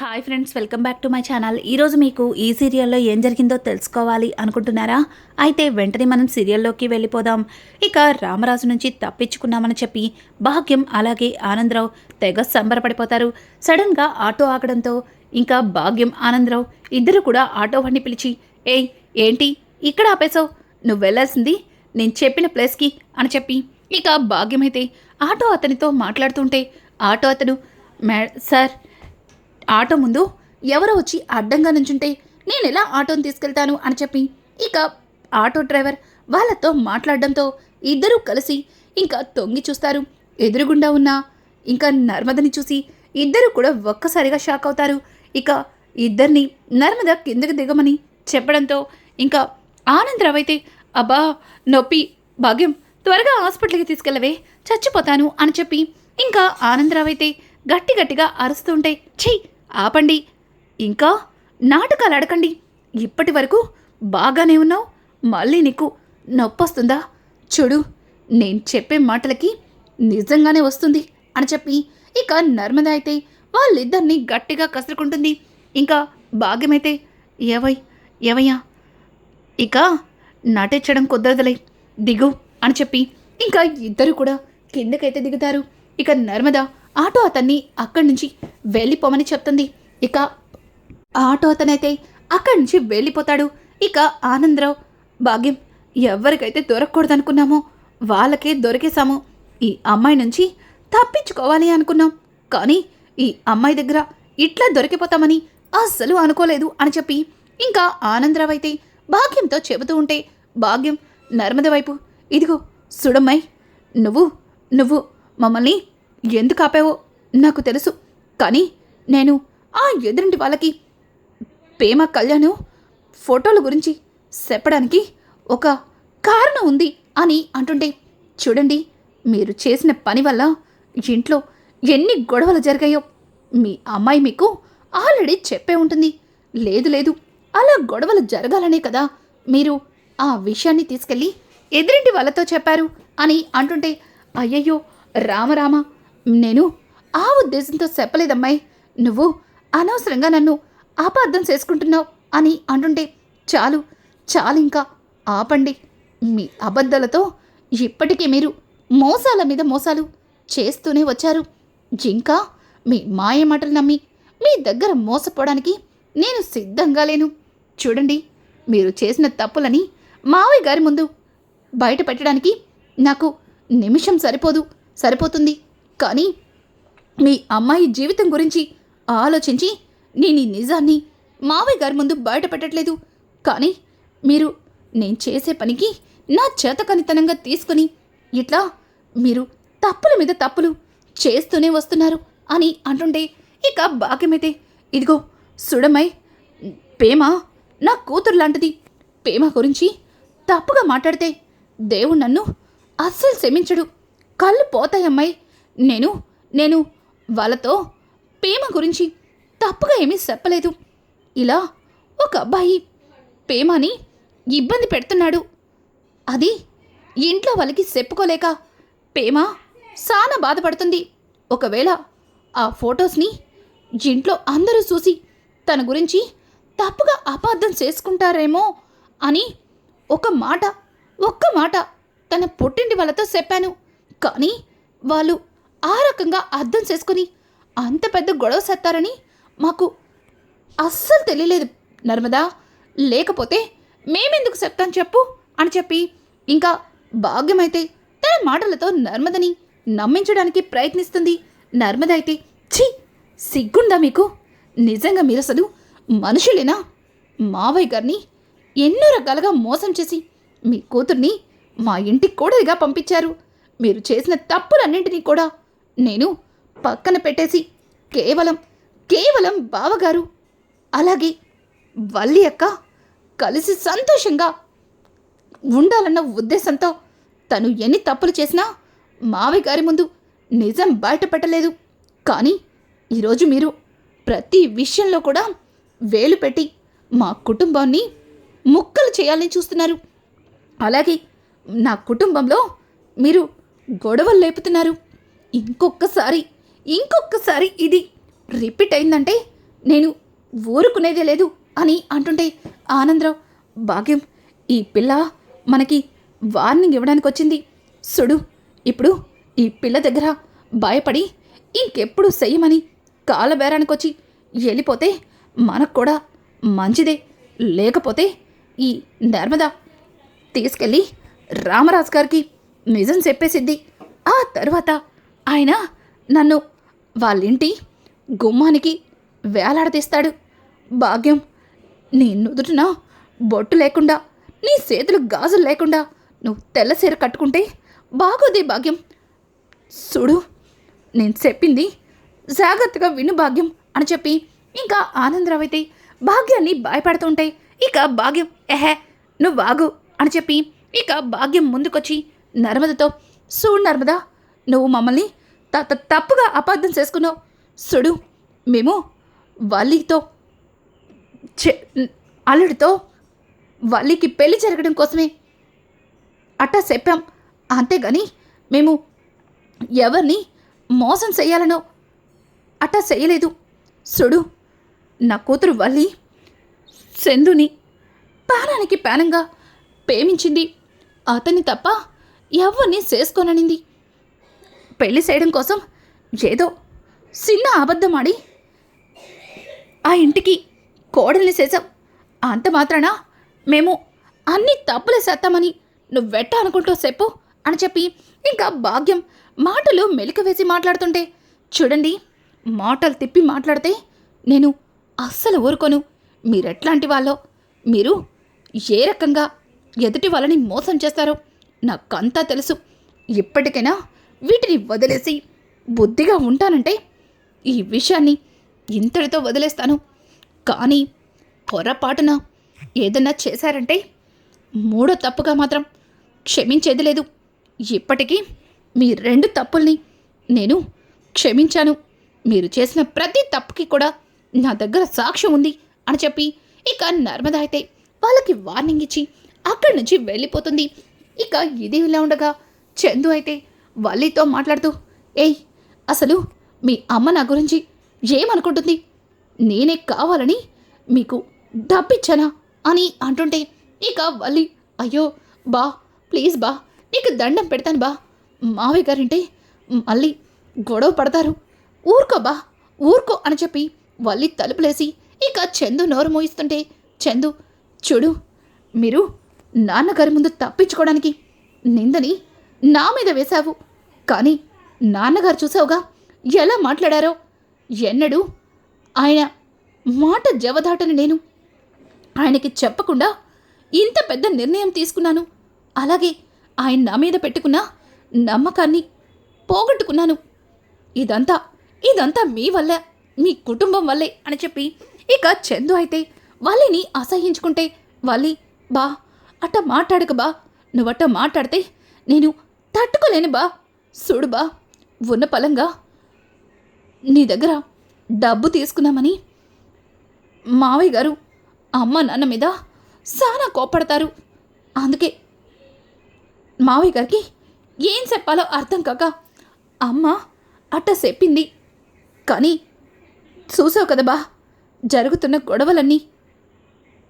Hi friends welcome back to my channel. ఈరోజు మీకు ఈ సీరియల్లో ఏం జరిగిందో తెలుసుకోవాలి అనుకుంటున్నారా? అయితే వెంటనే మనం సీరియల్లోకి వెళ్ళిపోదాం. ఇక రామరాజు నుంచి తప్పించుకున్నామని చెప్పి భాగ్యం అలాగే ఆనందరావు తెగ సంబరపడిపోతారు. సడన్గా ఆటో ఆగడంతో ఇంకా భాగ్యం ఆనందరావు ఇద్దరు కూడా ఆటో వాడిని పిలిచి ఏయ్ ఏంటి? ఇక్కడ ఆపేశావు? నువ్వు వెళ్ళాల్సింది నేను చెప్పిన ప్లేస్కి అని చెప్పి ఇక భాగ్యమైతే ఆటో అతనితో మాట్లాడుతుంటే ఆటో అతను మే సార్ ఆటో ముందు ఎవరో వచ్చి అడ్డంగా నుంచుంటే నేను ఎలా ఆటోని తీసుకెళ్తాను అని చెప్పి ఇక ఆటో డ్రైవర్ వాళ్ళతో మాట్లాడడంతో ఇద్దరూ కలిసి ఇంకా తొంగి చూస్తారు. ఎదురుగుండా ఉన్న ఇంకా నర్మదని చూసి ఇద్దరు కూడా ఒక్కసారిగా షాక్ అవుతారు. ఇక ఇద్దరిని నర్మద కిందకి దిగమని చెప్పడంతో ఇంకా ఆనందరావు అయితే అబ్బా నొప్పి భాగ్యం త్వరగా హాస్పిటల్కి తీసుకెళ్ళవే చచ్చిపోతాను అని చెప్పి ఇంకా ఆనందరావు అయితే గట్టి గట్టిగా అరుస్తుంటే ఛీ ఆపండి. ఇంకా నాటకాలు అడకండి ఇప్పటి వరకు బాగానే ఉన్నావు. మళ్ళీ నీకు నొప్పొస్తుందా? చూడు నేను చెప్పే మాటలకి నిజంగానే వస్తుంది అని చెప్పి ఇక నర్మద అయితే వాళ్ళిద్దరిని గట్టిగా కసురుకుంటుంది. ఇంకా భాగ్యమైతే ఏవై ఏవయ్యా? ఇక నటించడం కుదరదులే దిగు అని చెప్పి ఇంకా ఇద్దరు కూడా కిందకైతే దిగుతారు. ఇక నర్మద ఆటో అతన్ని అక్కడి నుంచి వెళ్ళిపోమని చెప్తుంది. ఇక ఆటో అతనైతే అక్కడి నుంచి వెళ్ళిపోతాడు. ఇక ఆనందరావు భాగ్యం ఎవరికైతే దొరకకూడదనుకున్నామో వాళ్ళకే దొరికేశాము. ఈ అమ్మాయి నుంచి తప్పించుకోవాలి అనుకున్నాం. కానీ ఈ అమ్మాయి దగ్గర ఇట్లా దొరికిపోతామని అస్సలు అనుకోలేదు అని చెప్పి ఇంకా ఆనందరావు అయితే భాగ్యంతో చెబుతూ ఉంటే భాగ్యం నర్మద వైపు ఇదిగో సుడమ్మాయి నువ్వు నువ్వు మమ్మల్ని ఎందుకు ఆపావో నాకు తెలుసు. కానీ నేను ఆ ఎదురింటి వాళ్ళకి ప్రేమ కళ్యాణం ఫోటోల గురించి చెప్పడానికి ఒక కారణం ఉంది అని అంటుంటే చూడండి మీరు చేసిన పని వల్ల ఇంట్లో ఎన్ని గొడవలు జరిగాయో మీ అమ్మాయి మీకు ఆల్రెడీ చెప్పే ఉంటుంది. లేదు లేదు అలా గొడవలు జరగాలనే కదా మీరు ఆ విషయాన్ని తీసుకెళ్ళి ఎదురింటి వాళ్ళతో చెప్పారు అని అంటుంటే అయ్యయ్యో రామరామ నేను ఆ ఉద్దేశంతో చెప్పలేదమ్మాయి. నువ్వు అనవసరంగా నన్ను అపార్థం చేసుకుంటున్నావు అని అంటుంటే చాలు చాలు ఇంకా ఆపండి. మీ అబద్ధాలతో ఇప్పటికీ మీరు మోసాల మీద మోసాలు చేస్తూనే వచ్చారు. ఇంకా మీ మాయ మాటలు నమ్మి మీ దగ్గర మోసపోవడానికి నేను సిద్ధంగా లేను. చూడండి మీరు చేసిన తప్పులని మావయ్య గారి ముందు బయట పెట్టడానికి నాకు నిమిషం సరిపోదు సరిపోతుంది. కానీ మీ అమ్మాయి జీవితం గురించి ఆలోచించి నేను ఈ నిజాన్ని మావయ్య గారి ముందు బయటపెట్టట్లేదు కానీ మీరు నేను చేసే పనికి నా చేతకనితనంగా తీసుకుని ఇట్లా మీరు తప్పుల మీద తప్పులు చేస్తూనే వస్తున్నారు అని అంటుంటే ఇక భాగ్యమైతే ఇదిగో సుడమై పేమ నా కూతురు లాంటిది. పేమ గురించి తప్పుగా మాట్లాడితే దేవుడు నన్ను అస్సలు క్షమించడు. కళ్ళు పోతాయమ్మాయి. నేను నేను వాళ్ళతో ప్రేమ గురించి తప్పుగా ఏమీ చెప్పలేదు. ఇలా ఒక అబ్బాయి ప్రేమని ఇబ్బంది పెడుతున్నాడు. అది ఇంట్లో వాళ్ళకి చెప్పుకోలేక ప్రేమ చాలా బాధపడుతుంది. ఒకవేళ ఆ ఫొటోస్ని ఇంట్లో అందరూ చూసి తన గురించి తప్పుగా అపార్థం చేసుకుంటారేమో అని ఒక మాట ఒక్క మాట తన పుట్టింటి వాళ్ళతో చెప్పాను. కానీ వాళ్ళు ఆ రకంగా అర్థం చేసుకుని అంత పెద్ద గొడవ సెత్తారని మాకు అస్సలు తెలియలేదు నర్మదా. లేకపోతే మేమెందుకు చెప్తాం చెప్పు అని చెప్పి ఇంకా భాగ్యమైతే తన మాటలతో నర్మదని నమ్మించడానికి ప్రయత్నిస్తుంది. నర్మద అయితే ఛీ సిగ్గుందా మీకు? నిజంగా మీరు అసలు మనుషులేనా? మావయ్య గారిని ఎన్నో రకాలుగా మోసం చేసి మీ కూతుర్ని మా ఇంటికి కూడదిగా పంపించారు. మీరు చేసిన తప్పులన్నింటినీ కూడా నేను పక్కన పెట్టేసి కేవలం కేవలం బావగారు అలాగే వల్లి అక్క కలిసి సంతోషంగా ఉండాలన్న ఉద్దేశంతో తను ఎన్ని తప్పులు చేసినా మావి గారి ముందు నిజం బయటపెట్టలేదు కానీ ఈరోజు మీరు ప్రతి విషయంలో కూడా వేలు పెట్టి మా కుటుంబాన్ని ముక్కలు చేయాలని చూస్తున్నారు. అలాగే నా కుటుంబంలో మీరు గొడవలు లేపుతున్నారు. ఇంకొకసారి ఇంకొకసారి ఇది రిపీట్ అయిందంటే నేను ఊరుకునేదే లేదు అని అంటుంటే ఆనందరావు భాగ్యం ఈ పిల్ల మనకి వార్నింగ్ ఇవ్వడానికి వచ్చింది. సుడు ఇప్పుడు ఈ పిల్ల దగ్గర భయపడి ఇంకెప్పుడు చెయ్యమని కాలబేరానికి వచ్చి వెళ్ళిపోతే మనకు కూడా మంచిదే. లేకపోతే ఈ నర్మద తీసుకెళ్ళి రామరాజు గారికి నిజం చెప్పేసిద్ది. ఆ తర్వాత ఆయన నన్ను వాళ్ళింటి గుమ్మానికి వేలాడదీస్తాడు. భాగ్యం నీ నుదుటిన బొట్టు లేకుండా నీ చేతులు గాజులు లేకుండా నువ్వు తెల్ల చీర కట్టుకుంటే బాగోదే భాగ్యం. చూడు నేను చెప్పింది జాగ్రత్తగా విను భాగ్యం అని చెప్పి ఇంకా ఆనందరావు అయితే భాగ్యాన్ని భయపడుతుంటే ఇక భాగ్యం ఎహే నువ్వు బాగు అని చెప్పి ఇక భాగ్యం ముందుకొచ్చి నర్మదతో చూడు నర్మదా నువ్వు మమ్మల్ని తప్పుగా అపార్థం చేసుకున్నావు. సుడు మేము వల్లితో చె అల్లుడితో వల్లికి పెళ్ళి జరగడం కోసమే అట్టా చెప్పాం. అంతేగాని మేము ఎవరిని మోసం చేయాలనో అట్టా చేయలేదు సుడు నా కూతురు వల్లి చందుని ప్రాణానికి ప్రాణంగా ప్రేమించింది. అతన్ని తప్ప ఎవరిని చేసుకోననింది. పెళ్ళి చేయడం కోసం ఏదో చిన్న అబద్ధం ఆడి ఆ ఇంటికి కోడల్ని చేసాం అంత మాత్రాన మేము అన్ని తప్పులు చేస్తామని నువ్వెట్ట అనుకుంటూ చెప్పు అని చెప్పి ఇంకా భాగ్యం మాటలు మెలిక వేసి మాట్లాడుతుంటే చూడండి మాటలు తిప్పి మాట్లాడితే నేను అస్సలు ఊరుకోను. మీరెట్లాంటి వాళ్ళో మీరు ఏ రకంగా ఎదుటి వాళ్ళని మోసం చేస్తారో నాకంతా తెలుసు. ఇప్పటికైనా వీటిని వదిలేసి బుద్ధిగా ఉంటానంటే ఈ విషయాన్ని ఇంతటితో వదిలేస్తాను. కానీ పొరపాటున ఏదన్నా చేశారంటే మూడో తప్పుగా మాత్రం క్షమించేది లేదు. ఇప్పటికీ మీ రెండు తప్పుల్ని నేను క్షమించాను. మీరు చేసిన ప్రతి తప్పుకి కూడా నా దగ్గర సాక్ష్యం ఉంది అని చెప్పి ఇక నర్మద అయితే వాళ్ళకి వార్నింగ్ ఇచ్చి అక్కడి నుంచి వెళ్ళిపోతుంది. ఇక ఇది ఇలా ఉండగా చందు అయితే వల్లీతో మాట్లాడుతూ ఏయ్ అసలు మీ అమ్మ నా గురించి ఏమనుకుంటుంది? నేనే కావాలని మీకు డబ్బిచ్చానా? అని అంటుంటే ఇక వల్లి అయ్యో బా ప్లీజ్ బా నీకు దండం పెడతాను బా. మావయ్య గారింటే మళ్ళీ గొడవ పడతారు. ఊరుకో బా ఊరుకో అని చెప్పి వల్లి తలుపులేసి ఇక చందు నోరు మోయిస్తుంటే చందు చూడు మీరు నాన్నగారి ముందు తప్పించుకోవడానికి నిందని నా మీద వేశావు. కానీ నాన్నగారు చూసావుగా ఎలా మాట్లాడారో. ఎన్నడూ ఆయన మాట జవదాటని నేను ఆయనకి చెప్పకుండా ఇంత పెద్ద నిర్ణయం తీసుకున్నాను. అలాగే ఆయన నా మీద పెట్టుకున్న నమ్మకాన్ని పోగొట్టుకున్నాను. ఇదంతా ఇదంతా మీ వల్ల మీ కుటుంబం వల్లే అని చెప్పి ఇక చందు అయితే వాళ్ళని అసహించుకుంటే వాళ్ళి బా అట్ట మాట్లాడక బా. నువ్వట్ట మాట్లాడితే నేను తట్టుకోలేను బా. చూడు బా ఉన్న పలంగా నీ దగ్గర డబ్బు తీసుకున్నామని మావయ్య గారు అమ్మ నాన్న మీద చాలా కోప్పడతారు. అందుకే మావయ్య గారికి ఏం చెప్పాలో అర్థం కాక అమ్మ అట్ట చెప్పింది. కానీ చూసావు కదా బా జరుగుతున్న గొడవలన్నీ.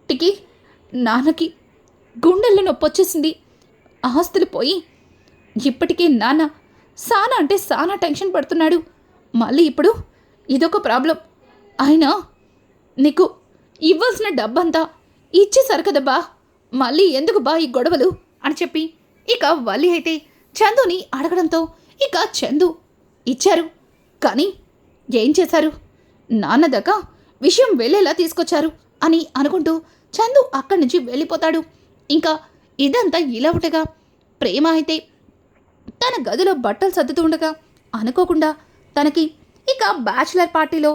టికి నాన్నకి గుండెల్లో నొప్పి వచ్చేసింది ఆస్తులు పోయి ఇప్పటికీ నాన్న సానా అంటే సానా టెన్షన్ పడుతున్నాడు. మళ్ళీ ఇప్పుడు ఇదొక ప్రాబ్లం. అయినా నీకు ఇవ్వాల్సిన డబ్బంతా ఇచ్చేసారు కదా బా మళ్ళీ ఎందుకు బా ఈ గొడవలు? అని చెప్పి ఇక వల్లి అయితే చందుని అడగడంతో ఇక చందు ఇచ్చారు. కానీ ఏం చేశారు? నాన్న దాకా విషయం వెళ్ళేలా తీసుకొచ్చారు అని అనుకుంటూ చందు అక్కడి నుంచి వెళ్ళిపోతాడు. ఇంకా ఇదంతా ఇలా ఉండగా ప్రేమ అయితే తన గదిలో బట్టలు సర్దుతూ ఉండగా అనుకోకుండా తనకి ఇక బ్యాచిలర్ పార్టీలో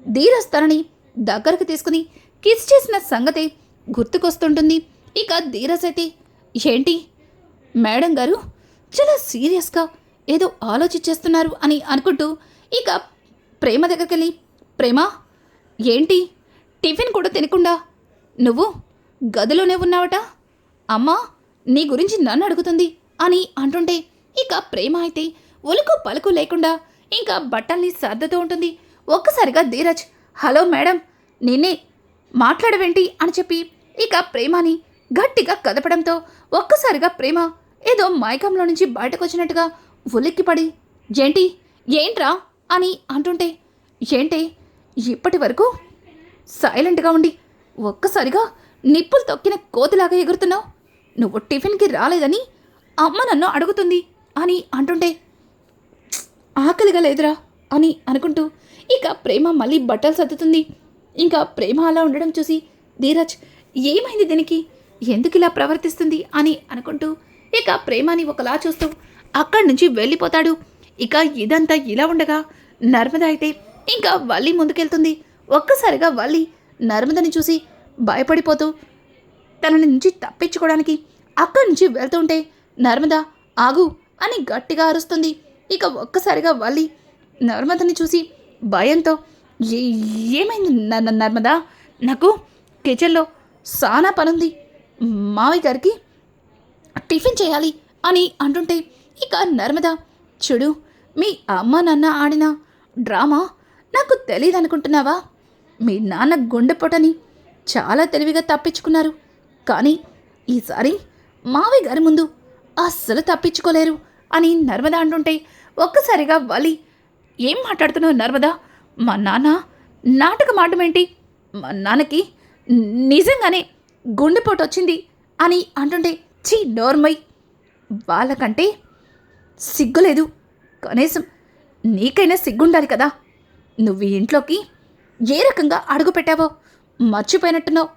ధీరజ్ తనని దగ్గరకు తీసుకుని కిస్ చేసిన సంగతి గుర్తుకొస్తుంటుంది. ఇక ధీరజ్ అయితే ఏంటి? మేడం గారు చాలా సీరియస్గా ఏదో ఆలోచించేస్తున్నారు అని అనుకుంటూ ఇక ప్రేమ దగ్గరికి వెళ్ళి ప్రేమ ఏంటి? టిఫిన్ కూడా తినకుండా నువ్వు గదిలోనే ఉన్నావట? అమ్మా నీ గురించి నన్ను అడుగుతుంది. అని అంటుంటే ఇక ప్రేమ అయితే ఉలుకు పలుకు లేకుండా ఇంకా బట్టల్ని సర్దుతూ ఉంటుంది. ఒక్కసారిగా ధీరజ్ హలో మేడం నేనే మాట్లాడవేంటి? అని చెప్పి ఇక ప్రేమని గట్టిగా కదపడంతో ఒక్కసారిగా ప్రేమ ఏదో మైకంలో నుంచి బయటకు వచ్చినట్టుగా ఉలిక్కిపడి ఏంటి? ఏంట్రా? అని అంటుంటే ఏంటి? ఇప్పటి వరకు సైలెంట్గా ఉండి ఒక్కసారిగా నిప్పులు తొక్కిన కోతిలాగా ఎగురుతున్నావు. నువ్వు టిఫిన్కి రాలేదని అమ్మ నన్ను అడుగుతుంది అని అంటుంటే ఆకలిగా లేదురా అని అనుకుంటూ ఇక ప్రేమ మళ్ళీ బట్టలు సర్దుతుంది. ఇంకా ప్రేమ అలా ఉండడం చూసి ధీరజ్ ఏమైంది దీనికి? ఎందుకు ఇలా ప్రవర్తిస్తుంది అని అనుకుంటూ ఇక ప్రేమని ఒకలా చూస్తూ అక్కడి నుంచి వెళ్ళిపోతాడు. ఇక ఇదంతా ఇలా ఉండగా నర్మద అయితే ఇంకా వల్లి ముందుకెళ్తుంది. ఒక్కసారిగా వల్లి నర్మదని చూసి భయపడిపోతూ తన నుంచి తప్పించుకోవడానికి అక్కడి నుంచి వెళ్తుంటే నర్మదా ఆగు అని గట్టిగా అరుస్తుంది. ఇక ఒక్కసారిగా వల్లి నర్మదని చూసి భయంతో "ఏ- ఏమైంది న- నర్మదా? నాకు కిచెన్లో సానా పనుంది. మావయ్య గారికి టిఫిన్ చేయాలి అని అంటుంటే ఇక నర్మదా చూడు మీ అమ్మ నాన్న ఆడిన డ్రామా నాకు తెలియదు అనుకుంటున్నావా మీ నాన్న గుండెపోటని చాలా తెలివిగా తప్పించుకున్నారు. కానీ ఈసారి మావయ్య గారి ముందు అస్సలు తప్పించుకోలేరు అని నర్మద అంటుంటే ఒక్కసారిగా వలి ఏం మాట్లాడుతున్నావు నర్మదా? మా నాన్న నాటకం ఆడమేంటి మా నాన్నకి నిజంగానే గుండెపోటు వచ్చింది అని అంటుంటే చీ నోర్మై వాళ్ళకంటే సిగ్గులేదు. కనీసం నీకైనా సిగ్గుండాలి కదా. నువ్వు ఈ ఇంట్లోకి ఏ రకంగా అడుగు పెట్టావో మర్చిపోయినట్టున్నావు.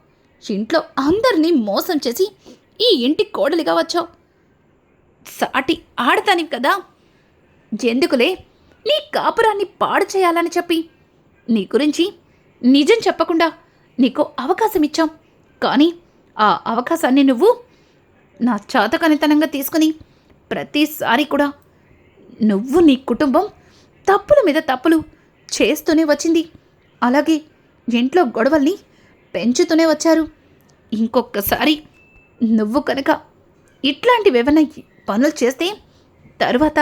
ఇంట్లో అందరినీ మోసం చేసి ఈ ఇంటి కోడలిగా వచ్చావు. సాటి ఆడతాని కదా? ఎందుకులే? నీ కాపురాన్ని పాడు చేయాలని చెప్పి. నీ గురించి నిజం చెప్పకుండా నీకు అవకాశం ఇచ్చాం కానీ ఆ అవకాశాన్ని నువ్వు నా చాతకనితనంగా తీసుకుని ప్రతిసారి కూడా నువ్వు నీ కుటుంబం తప్పుల మీద తప్పులు చేస్తూనే వచ్చింది. అలాగే ఇంట్లో గొడవల్ని పెంచుతూనే వచ్చారు. ఇంకొకసారి నువ్వు కనుక ఇట్లాంటివేమైనా పనులు చేస్తే తర్వాత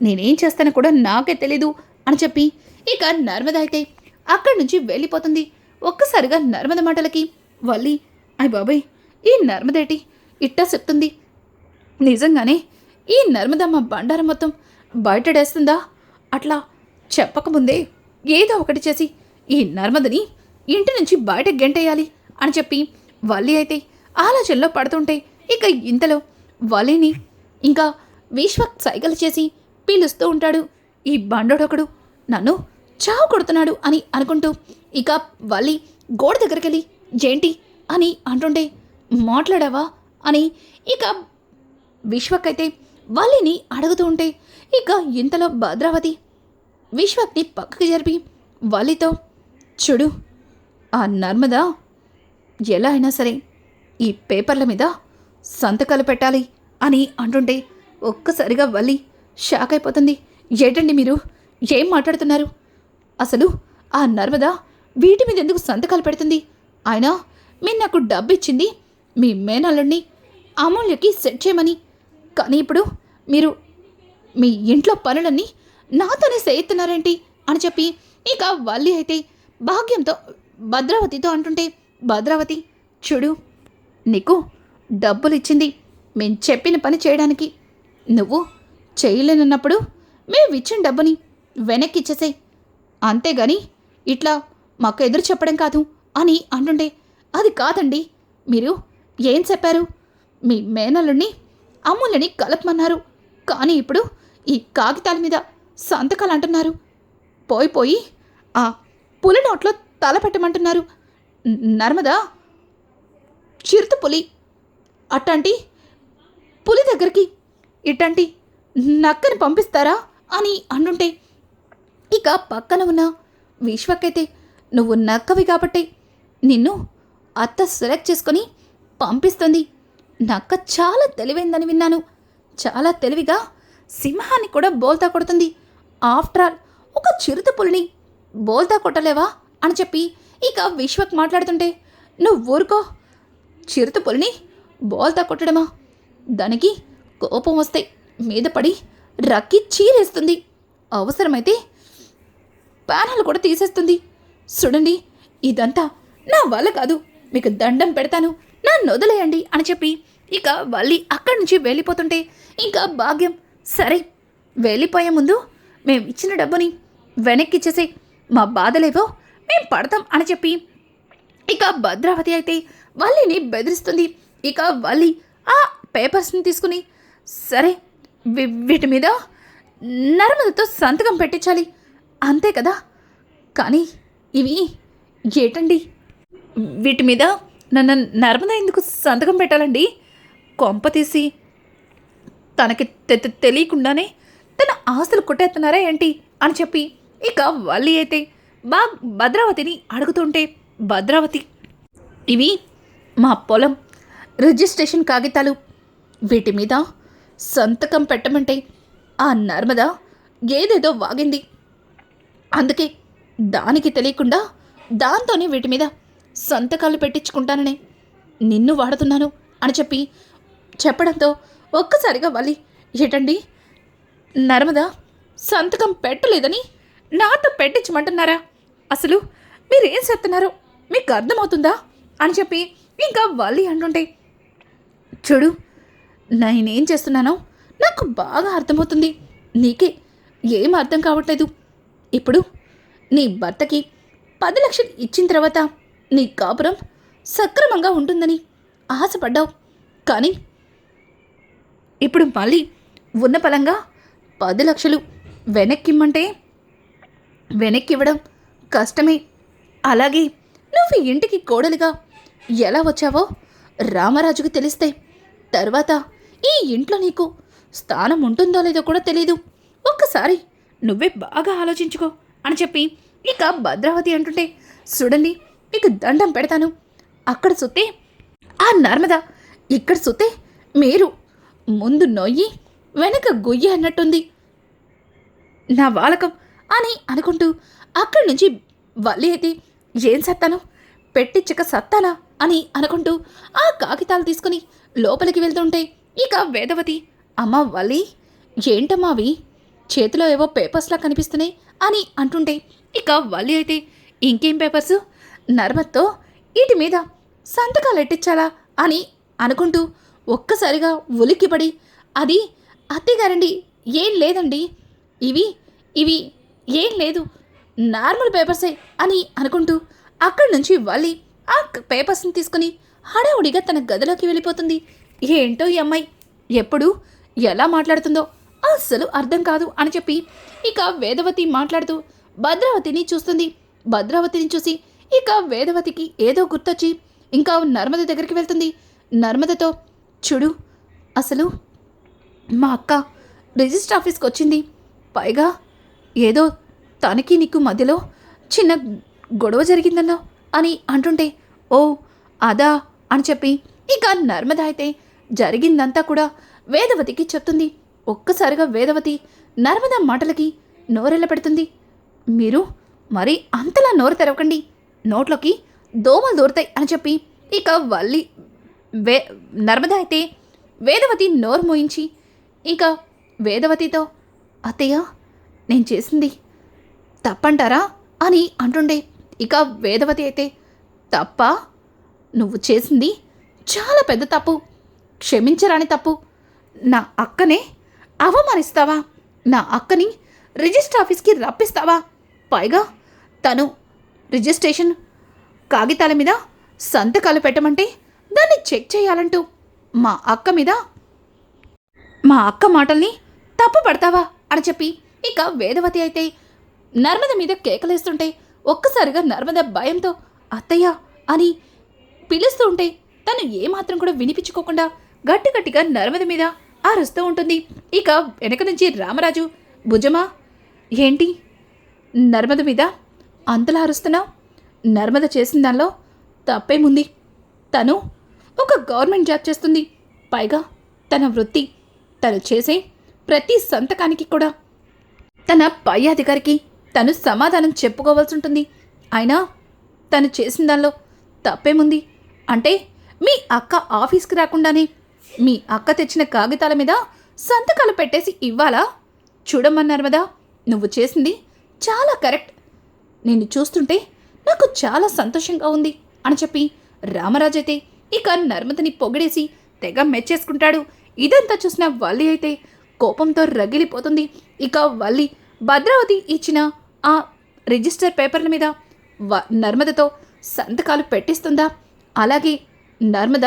నేనేం చేస్తానో కూడా నాకే తెలీదు అని చెప్పి ఇక నర్మద అయితే అక్కడి నుంచి వెళ్ళిపోతుంది. ఒక్కసారిగా నర్మద మాటలకి వల్లి అయ్ బాబాయ్ ఈ నర్మదేటి ఇట్టా చెప్తుంది. నిజంగానే ఈ నర్మదమ్మ బండారం మొత్తం బయటడేస్తుందా అట్లా చెప్పకముందే ఏదో ఒకటి చేసి ఈ నర్మదని ఇంటి నుంచి బయట గెంటేయాలి అని చెప్పి వల్లి అయితే ఆలోచనలో పడుతుంటే ఇక ఇంతలో వలిని ఇంకా విశ్వక్ సైగలు చేసి పిలుస్తూ ఉంటాడు. ఈ బండోడొకడు నన్ను చావు కొడుతున్నాడు అని అనుకుంటూ ఇక వల్లి గోడ దగ్గరికి వెళ్ళి జేంటి అని అంటుంటే మాట్లాడావా? అని ఇక విశ్వకైతే వల్లిని అడుగుతూ ఉంటే ఇక ఇంతలో భద్రావతి విశ్వక్ని పక్కకి జరిపి వల్లితో చూడు ఆ నర్మదా ఎలా అయినా సరే ఈ పేపర్ల మీద సంతకాలు పెట్టాలి. అని అంటుంటే ఒక్కసారిగా వల్లి షాక్ అయిపోతుంది. ఏంటండి మీరు? ఏం మాట్లాడుతున్నారు? అసలు ఆ నర్మద వీటి మీద ఎందుకు సంతకాలు పెడుతుంది? ఆయన మీరు నాకు డబ్బు ఇచ్చింది మీ మేనల్లుడిని అమూల్యకి సెట్ చేయమని. కానీ ఇప్పుడు మీరు మీ ఇంట్లో పనులన్నీ నాతోనే చేయిస్తున్నారేంటి? అని చెప్పి ఇక వల్లి అయితే భాగ్యంతో భద్రావతితో అంటుంటే భద్రావతి చూడు నీకు డబ్బులు ఇచ్చింది మేం చెప్పిన పని చేయడానికి. నువ్వు చేయలేనన్నప్పుడు మేము ఇచ్చిన డబ్బుని వెనక్కి ఇచ్చేసాయి అంతేగాని ఇట్లా మాకు ఎదురు చెప్పడం కాదు అని అంటుండే అది కాదండి మీరు ఏం చెప్పారు? మీ మేనల్లుణ్ణి అమ్ములని కలపమన్నారు. కానీ ఇప్పుడు ఈ కాగితాల మీద సంతకాలు అంటున్నారు. పోయి పోయి ఆ పులి నోట్లో తల పెట్టమంటున్నారు. నర్మదా చిరుత పులి అట్లాంటి పులి దగ్గరికి ఇట్లాంటి నక్కని పంపిస్తారా? అని అంటుంటే ఇక పక్కన ఉన్న విశ్వకైతే నువ్వు నక్కవి కాబట్టి నిన్ను అత్త సెలెక్ట్ చేసుకొని పంపిస్తుంది. నక్క చాలా తెలివైందని విన్నాను. చాలా తెలివిగా సింహాన్ని కూడా బోల్తా కొడుతుంది. ఆఫ్టర్ ఆల్ ఒక చిరుత పులిని బోల్తా కొట్టలేవా? అని చెప్పి ఇక విశ్వక్ మాట్లాడుతుంటే నువ్వు ఊరుకో చిరుత పులిని బోల్తా కొట్టడమా? దానికి కోపం వస్తే మీద పడి రక్కి చీరేస్తుంది. అవసరమైతే ప్యానల్ కూడా తీసేస్తుంది. చూడండి ఇదంతా నా వల్ల కాదు. మీకు దండం పెడతాను. నన్ను వదిలేయండి అని చెప్పి ఇక వల్లి అక్కడి నుంచి వెళ్ళిపోతుంటే ఇంకా భాగ్యం సరే వెళ్ళిపోయే ముందు మేము ఇచ్చిన డబ్బుని వెనక్కి ఇచ్చేసే మా బాధలేవో మేము పడతాం అని చెప్పి ఇక భద్రావతి అయితే వల్లిని బెదిరిస్తుంది. ఇక వల్లి ఆ పేపర్స్ని తీసుకుని సరే వీటి మీద నర్మదతో సంతకం పెట్టించాలి. అంతే కదా? కానీ ఇవి ఏటండి? వీటి మీద నన్ను నర్మద ఎందుకు సంతకం పెట్టాలండి? కొంప తీసి తనకి తె- తెలియకుండానే తన ఆస్తులు కొట్టేస్తున్నారా ఏంటి అని చెప్పి ఇక వల్లి అయితే బా భద్రావతిని అడుగుతుంటే భద్రావతి ఇవి మా పొలం రిజిస్ట్రేషన్ కాగితాలు వీటి మీద సంతకం పెట్టమంటే ఆ నర్మద ఏదేదో వాగింది. అందుకే దానికి తెలియకుండా దాంతోనే వీటి మీద సంతకాలు పెట్టించుకుంటానని నిన్ను వాడుతున్నాను అని చెప్పి చెప్పడంతో ఒక్కసారిగా వాలి ఏటండి? నర్మద సంతకం పెట్టలేదని నాతో పెట్టించమంటున్నారా? అసలు మీరేం చేస్తున్నారు? మీకు అర్థమవుతుందా? అని చెప్పి ఇంకా వాలి అంటుంటే చూడు నేనేం చేస్తున్నానో నాకు బాగా అర్థమవుతుంది. నీకే ఏం అర్థం కావట్లేదు. ఇప్పుడు నీ భర్తకి పది లక్షలు ఇచ్చిన తర్వాత నీ కాపురం సక్రమంగా ఉంటుందని ఆశపడ్డావు. కానీ ఇప్పుడు మళ్ళీ ఉన్న పలంగా పది లక్షలు వెనక్కిమ్మంటే వెనక్కివ్వడం కష్టమే. అలాగే నువ్వు ఇంటికి కోడలిగా ఎలా వచ్చావో రామరాజుకు తెలిస్తే తర్వాత ఈ ఇంట్లో నీకు స్థానం ఉంటుందో లేదో కూడా తెలీదు. ఒక్కసారి నువ్వే బాగా ఆలోచించుకో అని చెప్పి ఇక భద్రావతి అంటుంటే చూడండి మీకు దండం పెడతాను. అక్కడ సుత్తే ఆ నర్మద ఇక్కడ సుత్తే మీరు ముందు నొయ్యి వెనక గొయ్యి అన్నట్టుంది. నా వాలకం అని అనుకుంటూ అక్కడి నుంచి వల్లి అయితే ఏం సత్తాను? పెట్టిచ్చక సత్తానా? అని అనుకుంటూ ఆ కాగితాలు తీసుకుని లోపలికి వెళ్తుంటే ఇక వేదవతి అమ్మ వలి ఏంటమ్మావి చేతిలో ఏవో పేపర్స్లా కనిపిస్తున్నాయి అని అంటుంటే ఇక వల్లి అయితే ఇంకేం పేపర్స్? నర్మత్తో వీటి మీద సంతకాలు ఎట్టించాలా అని అనుకుంటూ ఒక్కసారిగా ఉలిక్కిపడి అది అత్తగారండి ఏం లేదండి ఇవి ఇవి ఏం లేదు నార్మల్ పేపర్సే అని అనుకుంటూ అక్కడి నుంచి వల్లి ఆ పేపర్స్ని తీసుకుని హడావుడిగా తన గదిలోకి వెళ్ళిపోతుంది. ఏంటో ఈ అమ్మాయి? ఎప్పుడు? ఎలా మాట్లాడుతుందో? అస్సలు అర్థం కాదు అని చెప్పి ఇక వేదవతి మాట్లాడుతూ భద్రావతిని చూస్తుంది. భద్రావతిని చూసి ఇక వేదవతికి ఏదో గుర్తొచ్చి ఇంకా నర్మద దగ్గరికి వెళ్తుంది. నర్మదతో చూడు అసలు మా అక్క రిజిస్టర్ ఆఫీస్కి వచ్చింది. పైగా ఏదో తనకి నీకు మధ్యలో చిన్న గొడవ జరిగిందన్నా అని అంటుంటే ఓ అదా అని చెప్పి ఇక నర్మద అయితే జరిగిందంతా కూడా వేదవతికి చెప్తుంది. ఒక్కసారిగా వేదవతి నర్మద మాటలకి నోరెళ్ళ పెడుతుంది మీరు మరి అంతలా నోరు తెరవకండి. నోట్లోకి దోమలు దూరుతాయి అని చెప్పి ఇక వల్లి వే నర్మద అయితే వేదవతి నోరు మోయించి ఇక వేదవతితో అత్తయ్య నేను చేసింది తప్పంటారా? అని అంటుండే. ఇక వేదవతి అయితే తప్ప? నువ్వు చేసింది చాలా పెద్ద తప్పు. క్షమించరాని తప్పు. నా అక్కనే అవమానిస్తావా? నా అక్కని రిజిస్టర్ ఆఫీస్కి రప్పిస్తావా? పైగా తను రిజిస్ట్రేషన్ కాగితాల మీద సంతకాలు పెట్టమంటే దాన్ని చెక్ చేయాలంటూ మా అక్క మీద మా అక్క మాటల్ని తప్పు పడతావా అని చెప్పి ఇక వేదవతి అయితే నర్మద మీద కేకలేస్తుంటే ఒక్కసారిగా నర్మద భయంతో అత్తయ్య అని పిలుస్తూ ఉంటే తను ఏమాత్రం కూడా వినిపించుకోకుండా గట్టి గట్టిగా నర్మద మీద అరుస్తూ ఉంటుంది. ఇక వెనక నుంచి రామరాజు భుజమా ఏంటి? నర్మద మీద అంతలా అరుస్తున్నావు? నర్మద చేసిన దానిలో తప్పేముంది? తను ఒక గవర్నమెంట్ జాబ్ చేస్తుంది. పైగా తన వృత్తి తను చేసే ప్రతి సంతకానికి కూడా. తన పై అధికారికి తను సమాధానం చెప్పుకోవాల్సి ఉంటుంది. అయినా తను చేసిన దానిలో తప్పేముంది? అంటే మీ అక్క ఆఫీస్కి రాకుండానే మీ అక్క తెచ్చిన కాగితాల మీద సంతకాలు పెట్టేసి ఇవ్వాలా? చూడమన్నారు కదా నువ్వు చేసింది చాలా కరెక్ట్. నిన్ను చూస్తుంటే నాకు చాలా సంతోషంగా ఉంది అని చెప్పి రామరాజు అయితే ఇక నర్మదని పొగిడేసి తెగ మెచ్చేసుకుంటాడు. ఇదంతా చూసిన వల్లి అయితే కోపంతో రగిలిపోతుంది. ఇక వల్లి భద్రావతి ఇచ్చిన ఆ రిజిస్టర్ పేపర్ల మీద వ నర్మదతో సంతకాలు పెట్టిస్తుందా? అలాగే నర్మద